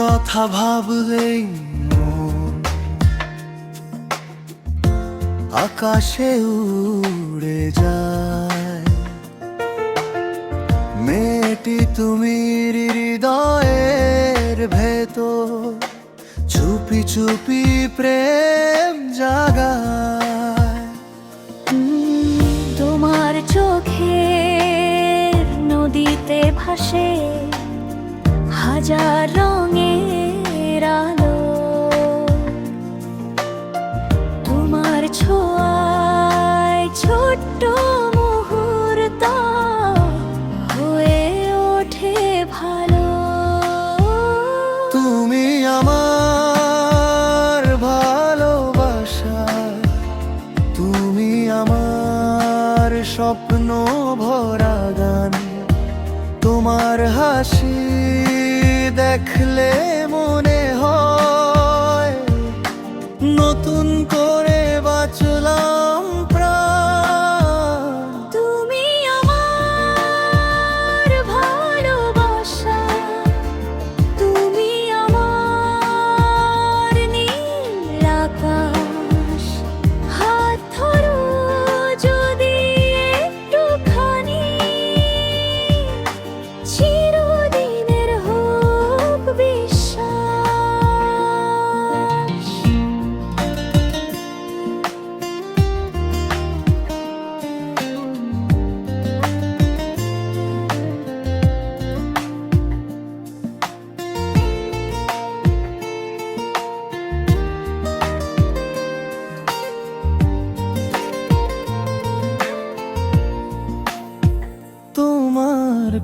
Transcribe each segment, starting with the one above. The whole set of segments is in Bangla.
কথা ভাবলেই মন আকাশে উড়ে যায়। মেয়েটি তুমি হৃদয়ের ভেতর, চুপি চুপি প্রেম জাগায়। তোমার চোখে নদীতে ভাসে হাজার রঙের আলো। তোমার ছোঁয়ায় ছোট্ট হয়ে ওঠে ভালো। তুমি আমার ভালোবাসা, তুমি আমার স্বপ্ন ভরা গান, তোমার হাসি দেখলে মনে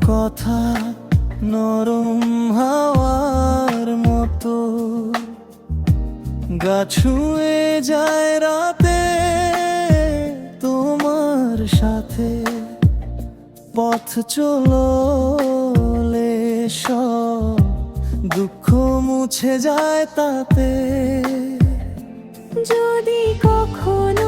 কথা নরম হাওয়ার মতো। গা ছুঁয়ে যায় রাতে তোমার সাথে। পথ চলে সব দুঃখ মুছে যায় তাতে। যদি কখনো